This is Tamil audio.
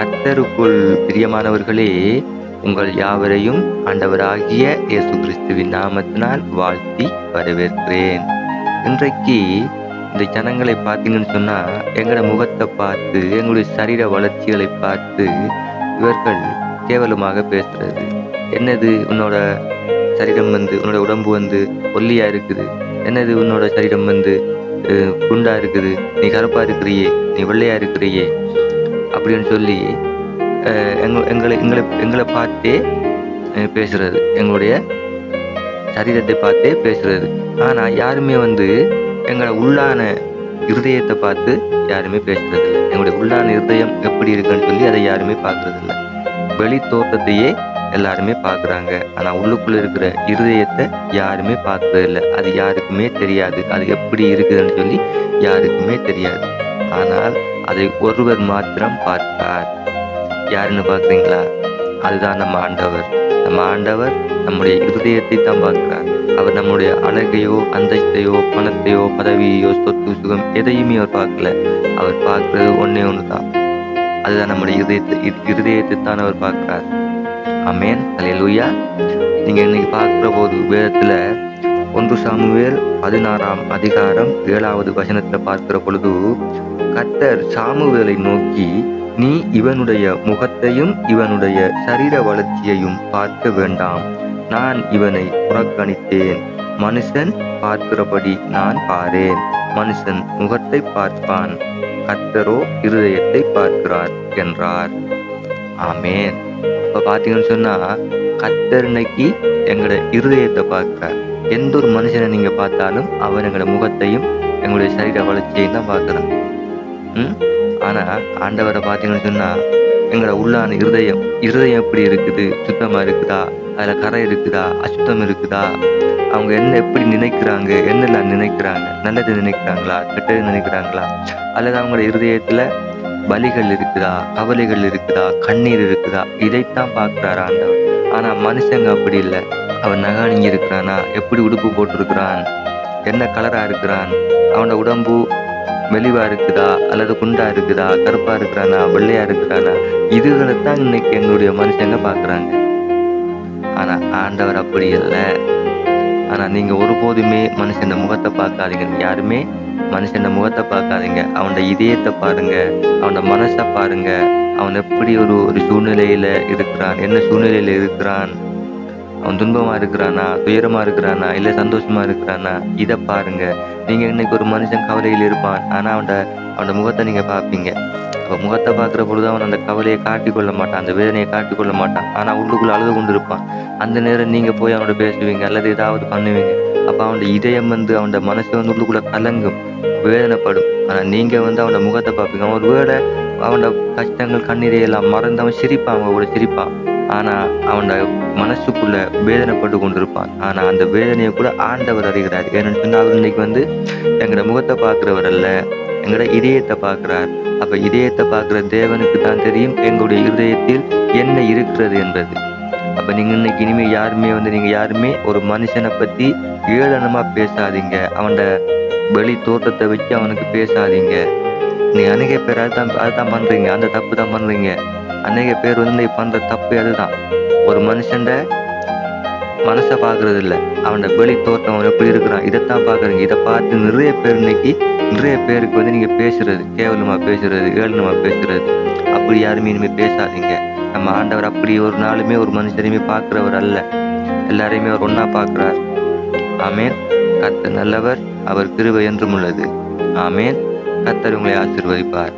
கர்த்தருக்குள் பிரியமானவர்களே உங்கள் யாவரையும் ஆண்டவராகிய இயேசு கிறிஸ்துவின் நாமத்தினால் வாழ்த்தி வரவேற்கிறேன். இன்றைக்கு இந்த ஜனங்களை பார்த்தீங்கன்னு சொன்னால் எங்களோட முகத்தை பார்த்து எங்களுடைய சரீர வளர்ச்சிகளை பார்த்து இவர்கள் கேவலமாக பேசுறது. என்னது உன்னோட சரீரம் வந்து உன்னோட உடம்பு வந்து ஒல்லியா இருக்குது? என்னது உன்னோட சரீரம் வந்து குண்டாக குண்டா இருக்குது? நீ கருப்பா இருக்கிறியே நீ வெள்ளையா இருக்கிறியே? அப்படின்னு சொல்லி எங்க- எங்களை எங்களை எங்களை பார்த்தே பேசுகிறது பேசுறது. எங்களுடைய சரீரத்தை பார்த்தே பேசுறது. ஆனா யாருமே வந்து எங்களை உள்ளான இருதயத்தை பார்த்து யாருமே பேசுறது இல்லை. எங்களுடைய உள்ளான இருதயம் எப்படி இருக்குன்னு சொல்லி அதை யாருமே பார்க்கறது இல்லை. வெளி தோற்றத்தையே எல்லாருமே பார்க்குறாங்க. ஆனால் உள்ளுக்குள்ளே இருக்கிற இருதயத்தை யாருமே பார்க்கறது இல்லை. அது யாருக்குமே தெரியாது. அது எப்படி இருக்குதுன்னு சொல்லி யாருக்குமே தெரியாது. ஆனால் அதை ஒருவர் மாத்திரம் பார்ப்பார். யாருன்னு பார்க்குறீங்களா? அதுதான் நம்ம ஆண்டவர். நம்ம ஆண்டவர் நம்முடைய இருதயத்தை தான் பார்க்கிறார். அவர் நம்முடைய அழகையோ அந்தஸ்தையோ பணத்தையோ பதவியோ சொத்து சுகம் எதையுமே அவர் பார்க்கல. அவர் பார்க்கறது ஒண்ணே ஒன்று தான் அதுதான் நம்முடைய இருதயத்தை இருதயத்தை தான் அவர் பார்க்கிறார். அமேன் அலையலூயா நீங்க இன்னைக்கு பார்க்குற போது வேதத்தில் ஒன்று சாமுவேல் பதினாறாம் அதிகாரம் ஏழாவது வசனத்தில் பார்க்கிற பொழுது கத்தர் சாமுவேலை நோக்கி நீ இவனுடைய முகத்தையும் இவனுடைய சரீர வளர்ச்சியையும் பார்க்க வேண்டாம். நான் இவனை புறக்கணித்தேன். மனுஷன் பார்க்கிறபடி நான் பாரேன். மனுஷன் முகத்தை பார்ப்பான். கத்தரோ இருதயத்தை பார்க்கிறார் என்றார். ஆமேன். அப்போ பார்த்தீங்கன்னு சொன்னால் கத்தர் இன்னைக்கு எங்களோட இருதயத்தை பார்க்குறார். எந்த ஒரு மனுஷனை நீங்கள் பார்த்தாலும் அவர் எங்களோட முகத்தையும் எங்களுடைய சரீர வளர்ச்சியையும் தான் பார்க்குறான். ம்? ஆனால் ஆண்டவரை பார்த்தீங்கன்னு சொன்னால் எங்களோட உள்ளான இருதயம் இருதயம் எப்படி இருக்குது? சுத்தமாக இருக்குதா? அதில் கரை இருக்குதா? அசுத்தம் இருக்குதா? அவங்க என்ன எப்படி நினைக்கிறாங்க? என்னெல்லாம் நினைக்கிறாங்க? நல்லது நினைக்கிறாங்களா? கெட்டது நினைக்கிறாங்களா? அல்லது அவங்களோட இருதயத்தில் பலிகள் இருக்குதா? கவலைகள் இருக்குதா? கண்ணீர் இருக்குதா? இதைத்தான் பார்க்கிறார் ஆண்டவர். ஆனா மனுஷங்க அப்படி இல்லை. அவன் நகாணிங்க இருக்கிறானா? எப்படி உடுப்பு போட்டிருக்கிறான்? என்ன கலரா இருக்கிறான்? அவனோட உடம்பு மெலிவா இருக்குதா? அல்லது குண்டா இருக்குதா? கருப்பா இருக்கிறானா? வெள்ளையா இருக்கிறானா? இதுகளை தான் இன்னைக்கு எங்களுடைய மனுஷங்க பார்க்குறாங்க. ஆனா ஆண்டவர் அப்படி இல்லை. ஆனா நீங்க ஒருபோதுமே மனுஷன் முகத்தை பார்க்காதீங்க. யாருமே மனுஷன் முகத்தை பார்க்காதீங்க. அவனோட இதயத்தை பாருங்க. அவனோட மனசை பாருங்க. அவன் எப்படி ஒரு ஒரு சூழ்நிலையில இருக்கிறான்? என்ன சூழ்நிலையில இருக்கிறான்? அவன் துன்பமா இருக்கிறானா? துயரமா இருக்கிறானா? இல்ல சந்தோஷமா இருக்கிறானா? இதை பாருங்க. நீங்க இன்னைக்கு ஒரு மனுஷன் கவலையில் இருப்பான். ஆனா அவனோட அவனோட முகத்தை நீங்க பார்ப்பீங்க. அப்ப முகத்தை பார்க்குற பொழுது அவன் அந்த கவலையை காட்டிக் கொள்ள மாட்டான். அந்த வேதனையை காட்டிக் கொள்ள மாட்டான். ஆனா உள்ளுக்குள்ள அழுது கொண்டு இருப்பான் அந்த நேரம் நீங்க போய் அவனோட பேசுவீங்க. அல்லது ஏதாவது பண்ணுவீங்க. அப்போ அவனோட இதயம் வந்து அவனோட மனசு வந்து உள்ளுக்குள்ள கலங்கும் வேதனைப்படும். ஆனால் நீங்கள் வந்து அவனோட முகத்தை பார்ப்பீங்க. அவன் ஒருவேளை அவனோட கஷ்டங்கள் கண்ணீரை எல்லாம் மறந்து அவன் சிரிப்பான் அவங்க கூட சிரிப்பான். ஆனால் அவனோட மனசுக்குள்ள வேதனைப்பட்டு கொண்டிருப்பான். ஆனால் அந்த வேதனையை கூட ஆண்டவர் அறிகிறார். ஏன்னு சொன்னால் அவர் இன்னைக்கு வந்து எங்களோட முகத்தை பார்க்குறவர் அல்ல எங்களோட இதயத்தை பார்க்குறார். அப்போ இதயத்தை பார்க்குற தேவனுக்கு தான் தெரியும் எங்களுடைய இருதயத்தில் என்ன இருக்கிறது என்பது. அப்போ நீங்கள் இன்னைக்கு இனிமேல் யாருமே வந்து நீங்கள் யாருமே ஒரு மனுஷனை பற்றி ஏளனமாக பேசாதீங்க. அவனோட வெளி தோற்றத்தை வச்சு அவனுக்கு பேசாதீங்க. நீ அநேக பேர் அதுதான் அதுதான் பண்றீங்க. அந்த தப்பு தான் பண்ணுறீங்க அநேக பேர் வந்து நீ பண்ணுற தப்பு அதுதான். ஒரு மனுஷன்ட மனசை பார்க்கறது இல்லை அவனோட வெளி தோற்றம் அவன் எப்படி இருக்கிறான் இதைத்தான் பார்க்குறீங்க இதை பார்த்து நிறைய பேர் இன்னைக்கு நிறைய பேருக்கு வந்து நீங்கள் பேசுறது கேவலமாக பேசுறது ஏளனமாக பேசுறது. அப்படி யாருமே இனிமேல் பேசாதீங்க. நம்ம ஆண்டவர் அப்படி ஒரு நாளுமே ஒரு மனுஷனையுமே பார்க்குறவர் அல்ல. எல்லாரையுமே அவர் ஒன்றா பார்க்குறார். ஆமேன். கத்த நல்லவர் அவர் கிருவை என்றும் உள்ளது. ஆமேன். கத்தர் உங்களை ஆசிர்வதிப்பார்.